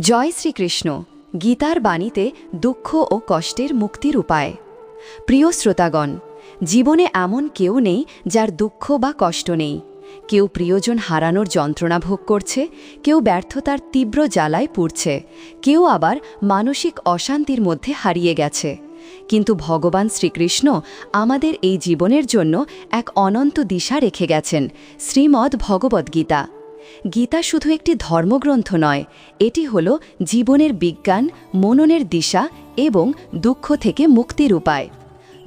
জয় শ্রীকৃষ্ণ, গীতার বাণীতে দুঃখ ও কষ্টের মুক্তির উপায়। প্রিয় শ্রোতাগণ, জীবনে এমন কেউ নেই যার দুঃখ বা কষ্ট নেই। কেউ প্রিয়জন হারানোর যন্ত্রণা ভোগ করছে, কেউ ব্যর্থতার তীব্র জ্বালায় পুড়ছে, কেউ আবার মানসিক অশান্তির মধ্যে হারিয়ে গেছে। কিন্তু ভগবান শ্রীকৃষ্ণ আমাদের এই জীবনের জন্য এক অনন্ত দিশা রেখে গেছেন, শ্রীমদ্ ভগবদ্গীতা গীতা শুধু একটি ধর্মগ্রন্থ নয়, এটি হল জীবনের বিজ্ঞান, মননের দিশা এবং দুঃখ থেকে মুক্তির উপায়।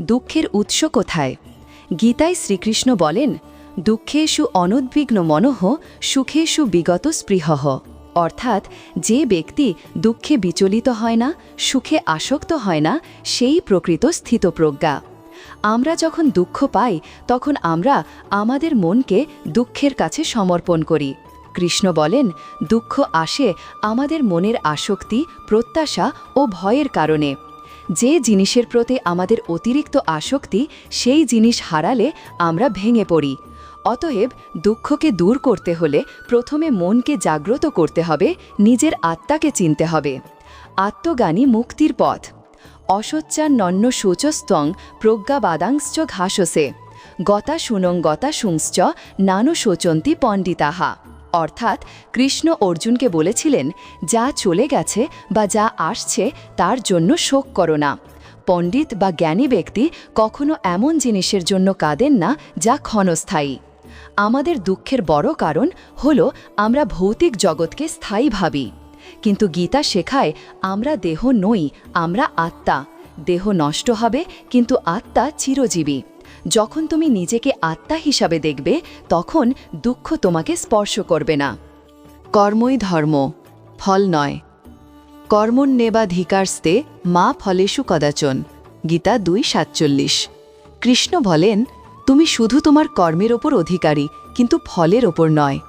দুঃখের উৎস কোথায়? গীতায় শ্রীকৃষ্ণ বলেন, দুঃখেষু অনুদ্বিগ্ন মনঃ, সুখেষু বিগত স্পৃহঃ। অর্থাৎ, যে ব্যক্তি দুঃখে বিচলিত হয় না, সুখে আসক্ত হয় না, সেই প্রকৃত স্থিতপ্রজ্ঞা। আমরা যখন দুঃখ পাই, তখন আমরা আমাদের মনকে দুঃখের কাছে সমর্পণ করি। কৃষ্ণ বলেন, দুঃখ আসে আমাদের মনের আসক্তি, প্রত্যাশা ও ভয়ের কারণে। যে জিনিসের প্রতি আমাদের অতিরিক্ত আসক্তি, সেই জিনিস হারালে আমরা ভেঙে পড়ি। অতএব দুঃখকে দূর করতে হলে প্রথমে মনকে জাগ্রত করতে হবে, নিজের আত্মাকে চিনতে হবে। আত্মজ্ঞানী মুক্তির পথ। অসচ্চান্নন্য শোচস্তং প্রজ্ঞাবাদাংশ্চ ঘাসসে। গতা শুনং গতা শুংশ্চ নানু শোচন্তি পণ্ডিতাহা। অর্থাৎ কৃষ্ণ অর্জুনকে বলেছিলেন, যা চলে গেছে বা যা আসছে, তার জন্য শোক করো না। পণ্ডিত বা জ্ঞানী ব্যক্তি কখনো এমন জিনিসের জন্য কাঁদেন না যা ক্ষণস্থায়ী। আমাদের দুঃখের বড় কারণ হল আমরা ভৌতিক জগৎকে স্থায়ী ভাবি। কিন্তু গীতা শেখায়, আমরা দেহ নই, আমরা আত্মা। দেহ নষ্ট হবে, কিন্তু আত্মা চিরজীবী। যখন তুমি নিজেকে আত্মা হিসাবে দেখবে, তখন দুঃখ তোমাকে স্পর্শ করবে না। কর্মই ধর্ম, ফল নয়। কর্মণ্যেবাধিকারস্তে মা ফলেষু কদাচন। গীতা দুই সাতচল্লিশ। কৃষ্ণ বলেন, তুমি শুধু তোমার কর্মের ওপর অধিকারী, কিন্তু ফলের ওপর নয়।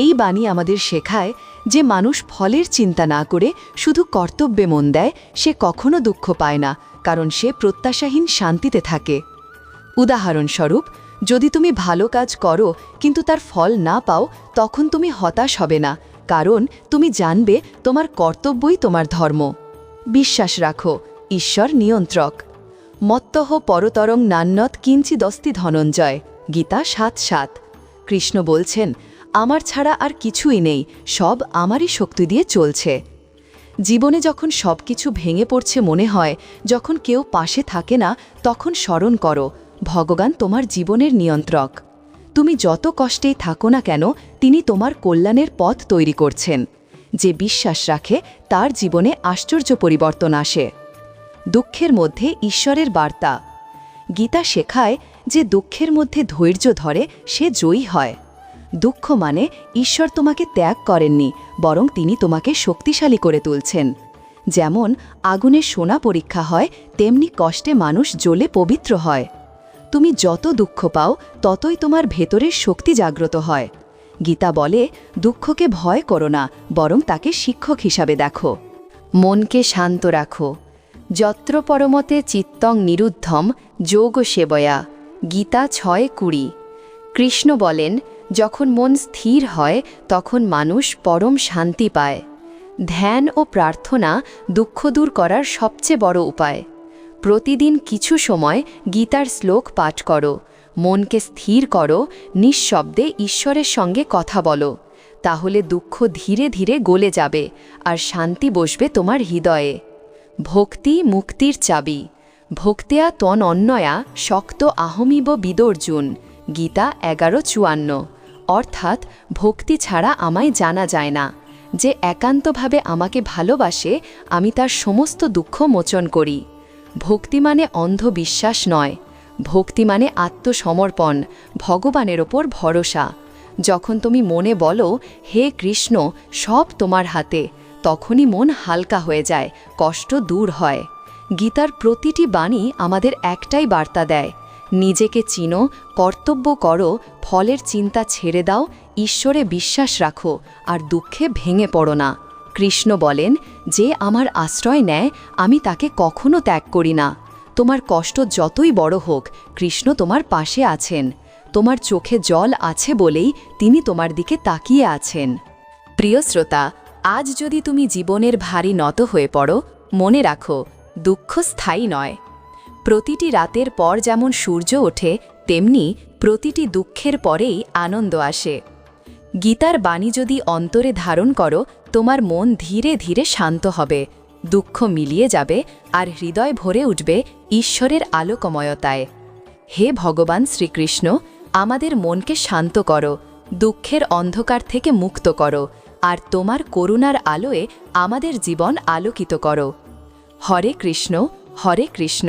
এই বাণী আমাদের শেখায় যে মানুষ ফলের চিন্তা না করে শুধু কর্তব্যে মন দেয়, সে কখনো দুঃখ পায় না, কারণ সে প্রত্যাশাহীন শান্তিতে থাকে। উদাহরণস্বরূপ, যদি তুমি ভালো কাজ করো, কিন্তু তার ফল না পাও, তখন তুমি হতাশ হবে না, কারণ তুমি জানবে তোমার কর্তব্যই তোমার ধর্ম। বিশ্বাস রাখো, ঈশ্বর নিয়ন্ত্রক। মত্তহ পরতরং নান্নত কিঞ্চিদস্তি ধনঞ্জয়, গীতা সাত সাত। কৃষ্ণ বলছেন আমার ছাড়া আর কিছুই নেই, সব আমারই শক্তি দিয়ে চলছে। জীবনে যখন সব কিছু ভেঙে পড়ছে মনে হয়, যখন কেউ পাশে থাকে না, তখন স্মরণ করো, ভগবান তোমার জীবনের নিয়ন্ত্রক। তুমি যত কষ্টেই থাকো না কেন, তিনি তোমার কল্যাণের পথ তৈরি করছেন। যে বিশ্বাস রাখে, তার জীবনে আশ্চর্য পরিবর্তন আসে। দুঃখের মধ্যে ঈশ্বরের বার্তা। গীতা শেখায় যে দুঃখের মধ্যে ধৈর্য ধরে, সে জয়ী হয়। দুঃখ মানে ঈশ্বর তোমাকে ত্যাগ করেননি, বরং তিনি তোমাকে শক্তিশালী করে তুলছেন। যেমন আগুনে সোনা পরীক্ষা হয়, তেমনি কষ্টে মানুষ জ্বলে পবিত্র হয়। তুমি যত দুঃখ পাও, ততই তোমার ভেতরের শক্তি জাগ্রত হয়। গীতা বলে, দুঃখকে ভয় করো না, বরং তাকে শিক্ষক হিসাবে দেখো। মনকে শান্ত রাখো। যত্র পরমতে চিত্তং নিরুদ্ধম যোগ সেবয়া গীতা ছয় কুড়ি। কৃষ্ণ বলেন যখন মন স্থির হয়, তখন মানুষ পরম শান্তি পায়। ধ্যান ও প্রার্থনা দুঃখ দূর করার সবচেয়ে বড় উপায়। প্রতিদিন কিছু সময় গীতার শ্লোক পাঠ করো, মনকে স্থির করো, নিঃশব্দে ঈশ্বরের সঙ্গে কথা বলো। তাহলে দুঃখ ধীরে ধীরে গলে যাবে আর শান্তি বসবে তোমার হৃদয়ে। ভক্তি মুক্তির চাবি। ভক্তেয়া তন অন্যয়া শক্ত আহমিব বিদর্জুন। গীতা এগারো চুয়ান্ন। অর্থাৎ ভক্তি ছাড়া আমায় জানা যায় না। যে একান্তভাবে আমাকে ভালোবাসে, আমি তার সমস্ত দুঃখ মোচন করি। ভক্তি মানে অন্ধবিশ্বাস নয়। ভক্তি মানে আত্মসমর্পণ, ভগবানের ওপর ভরসা। যখন তুমি মনে বলো, হে কৃষ্ণ, সব তোমার হাতে। তখনই মন হালকা হয়ে যায়, কষ্ট দূর হয়। গীতার প্রতিটি বাণী আমাদের একটাই বার্তা দেয়। নিজেকে চিনো, কর্তব্য করো, ফলের চিন্তা ছেড়ে দাও, ঈশ্বরে বিশ্বাস রাখো, আর দুঃখে ভেঙে পড়ো না। কৃষ্ণ বলেন, যে আমার আশ্রয় নেয়, আমি তাকে কখনো ত্যাগ করি না। তোমার কষ্ট যতই বড় হোক, কৃষ্ণ তোমার পাশে আছেন। তোমার চোখে জল আছে বলেই তিনি তোমার দিকে তাকিয়ে আছেন। প্রিয় শ্রোতা, আজ যদি তুমি জীবনের ভারী নত হয়ে পড়ো, মনে রাখো, দুঃখ স্থায়ী নয়। প্রতিটি রাতের পর যেমন সূর্য ওঠে, তেমনি প্রতিটি দুঃখের পরেই আনন্দ আসে। গীতার বাণী যদি অন্তরে ধারণ করো, তোমার মন ধীরে ধীরে শান্ত হবে, দুঃখ মিলিয়ে যাবে আর হৃদয় ভরে উঠবে ঈশ্বরের আলোকময়তায়। হে ভগবান শ্রীকৃষ্ণ, আমাদের মনকে শান্ত করো, দুঃখের অন্ধকার থেকে মুক্ত করো, আর তোমার করুণার আলোয় আমাদের জীবন আলোকিত করো। হরে কৃষ্ণ হরে কৃষ্ণ।